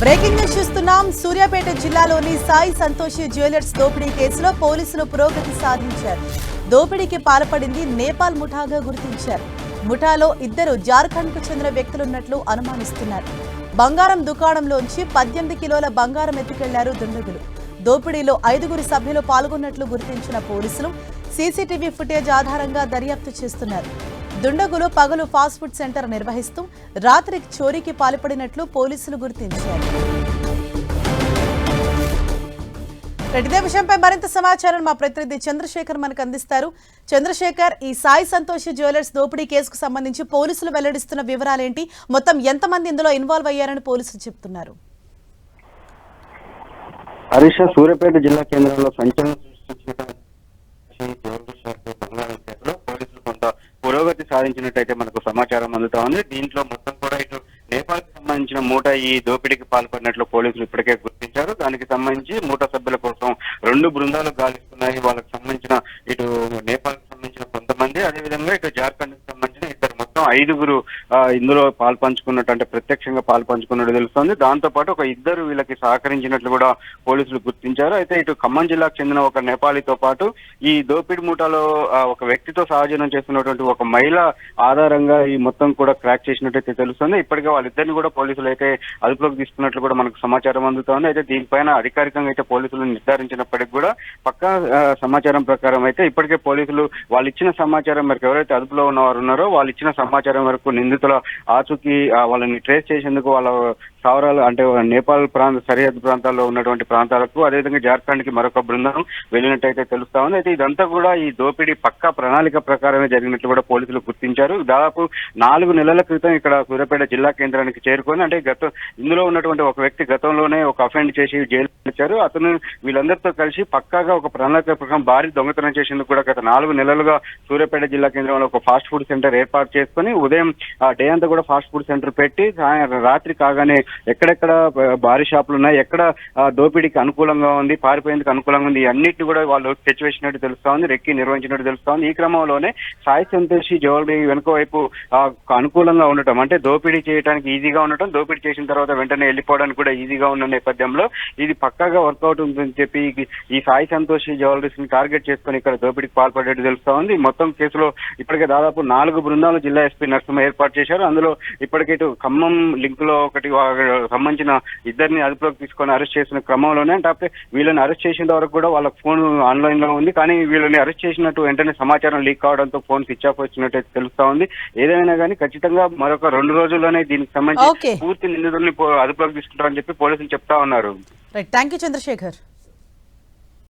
Breaking news చూస్తున్నాం. సూర్యాపేట జిల్లాలోని Sai Santoshi jewellers దోపిడీ కేసులో పోలీసులు పురోగతి సాధించారు. దోపిడీకి పాల్పడింది నేపాల్ ముఠాగా గుర్తించారు. ముఠాలో ఇద్దరు జార్ఖండ్కు చెందిన వ్యక్తులున్నట్లు అనుమానిస్తున్నారు. బంగారం దుకాణంలోంచి పద్దెనిమిది కిలోల బంగారం ఎత్తుకెళ్ళారు దుండగులు. దోపిడీలో ఐదుగురు సభ్యులు పాల్గొన్నట్లు గుర్తించిన పోలీసులు సీసీటీవీ ఫుటేజ్ ఆధారంగా దర్యాప్తు చేస్తున్నారు. దుండగులు పగలు ఫాస్ట్ ఫుడ్ సెంటర్ నిర్వహిస్తూ రాత్రి చోరీకి పాల్పడినట్లు పోలీసులు గుర్తించారు. రైట్, ఇదే విషయంపై మరింత సమాచారం మా ప్రతినిధి చంద్రశేఖర్ మనకు అందిస్తారు. చంద్రశేఖర్ ఈ సాయి సంతోష్ జ్యువెలర్స్ దోపిడీ కేసుకు సంబంధించి పోలీసులు వెల్లడిస్తున్న వివరాలేంటి? మొత్తం ఎంతమంది ఇందులో ఇన్వాల్వ్ అయ్యారని పోలీసులు చెప్తున్నారు. హరీష సూర్యాపేట జిల్లా కేంద్రంలో సంచలన సాధించినట్టయితే మనకు సమాచారం అందుతా ఉంది. దీంట్లో మొత్తం కూడా ఇటు నేపాల్కి సంబంధించిన మూట ఈ దోపిడీకి పాల్పడినట్లు పోలీసులు ఇప్పటికే గుర్తించారు. దానికి సంబంధించి మూట సభ్యుల కోసం రెండు బృందాలు గాలిస్తున్నాయి. వాళ్ళకి సంబంధించిన ఇటు నేపాల్కి సంబంధించిన కొంతమంది. అదేవిధంగా ఇటు జార్ఖండ్కి సంబంధించిన ఇద్దరు మొత్తం ఐదుగురు ఇందులో పాల్పంచుకున్నట్టు అంటే ప్రత్యక్షంగా పాల్పంచుకున్నట్టు తెలుస్తోంది. దాంతో పాటు ఒక ఇద్దరు వీళ్ళకి సహకరించినట్లు కూడా పోలీసులు గుర్తించారు. అయితే ఇటు ఖమ్మం జిల్లాకు చెందిన ఒక నేపాలీతో పాటు ఈ దోపిడి మూటలో ఒక వ్యక్తితో సహజీవనం చేస్తున్నటువంటి ఒక మహిళ ఆధారంగా ఈ మొత్తం కూడా క్రాక్ చేసినట్టయితే తెలుస్తుంది. ఇప్పటికే వాళ్ళిద్దరిని కూడా పోలీసులు అయితే అదుపులోకి తీసుకున్నట్లు కూడా మనకు సమాచారం అందుతోంది. అయితే దీనిపైన అధికారికంగా అయితే పోలీసులు నిర్ధారించినప్పటికీ కూడా పక్కా సమాచారం ప్రకారం అయితే ఇప్పటికే పోలీసులు వాళ్ళు ఇచ్చిన సమాచారం మేరకు ఎవరైతే అదుపులో ఉన్నవారు ఉన్నారో వాళ్ళు ఇచ్చిన సమాచారం వరకు నిందితుల ఆచూకీ వాళ్ళని ట్రేస్ చేసేందుకు వాళ్ళ స్థావరాలు అంటే నేపాల్ ప్రాంత సరిహద్దు ప్రాంతాల్లో ఉన్నటువంటి ప్రాంతాలకు అదేవిధంగా జార్ఖండ్కి మరొక బృందం వెళ్ళినట్టయితే తెలుస్తా ఉంది. అయితే ఇదంతా కూడా ఈ దోపిడీ పక్కా ప్రణాళిక ప్రకారమే జరిగినట్లు కూడా పోలీసులు గుర్తించారు. దాదాపు నాలుగు నెలల క్రితం ఇక్కడ సూర్యాపేట జిల్లా కేంద్రానికి చేరుకొని అంటే గత ఇందులో ఉన్నటువంటి ఒక వ్యక్తి గతంలోనే ఒక అఫెండ్ చేసి జైలు ఇచ్చారు అతను వీళ్ళందరితో కలిసి పక్కాగా ఒక ప్రణాళిక ప్రకారం భారీ దొంగతనం చేసేందుకు కూడా గత నాలుగు నెలలుగా సూర్యాపేట జిల్లా కేంద్రంలో ఒక ఫాస్ట్ ఫుడ్ సెంటర్ ఏర్పాటు చేసుకొని ఉదయం ఆ డే అంతా కూడా ఫాస్ట్ ఫుడ్ సెంటర్ పెట్టి రాత్రి కాగానే ఎక్కడెక్కడ భారీ షాపులు ఉన్నాయి ఎక్కడ దోపిడీకి అనుకూలంగా ఉంది పారిపోయేందుకు అనుకూలంగా ఉంది అన్నిటిని కూడా వాళ్ళు తెచ్చివేసినట్టు తెలుస్తా ఉంది రెక్కి నిర్వహించినట్టు తెలుస్తా ఉంది. ఈ క్రమంలోనే సాయి సంతోషి జ్యువెలరీ వెనుక వైపు అనుకూలంగా ఉండటం అంటే దోపిడీ చేయడానికి ఈజీగా ఉండటం దోపిడీ చేసిన తర్వాత వెంటనే వెళ్ళిపోవడానికి కూడా ఈజీగా ఉన్న నేపథ్యంలో ఇది పక్కాగా వర్కౌట్ ఉందని చెప్పి ఈ- సాయి సంతోషి జ్యువెలరీస్ని టార్గెట్ చేసుకొని ఇక్కడ దోపిడీకి పాల్పడేట్టు తెలుస్తా ఉంది. మొత్తం కేసులో ఇప్పటికే దాదాపు నాలుగు బృందాలు జిల్లా ఎస్పీ నరసింహ ఏర్పాటు చేశారు. అందులో ఇప్పటికే ఇటు ఖమ్మం లింక్లో ఒకటి సంబంధించిన ఇద్దరిని అదుపులోకి తీసుకొని అరెస్ట్ చేసిన క్రమంలోనే అంటే వీళ్ళని అరెస్ట్ చేసిన వరకు కూడా వాళ్ళ ఫోన్ ఆన్లైన్లో ఉంది. కానీ వీళ్ళని అరెస్ట్ చేసినట్టు వెంటనే సమాచారం లీక్ కావడంతో ఫోన్ స్విచ్ ఆఫ్ వచ్చినట్టు తెలుస్తా ఉంది. ఏదైనా కానీ ఖచ్చితంగా మరొక రెండు రోజుల్లోనే దీనికి. సంబంధించి పూర్తి నిందితుల్ని అదుపులోకి తీసుకుంటామని చెప్పి పోలీసులు చెప్తా ఉన్నారు. Right thank you Chandrasekhar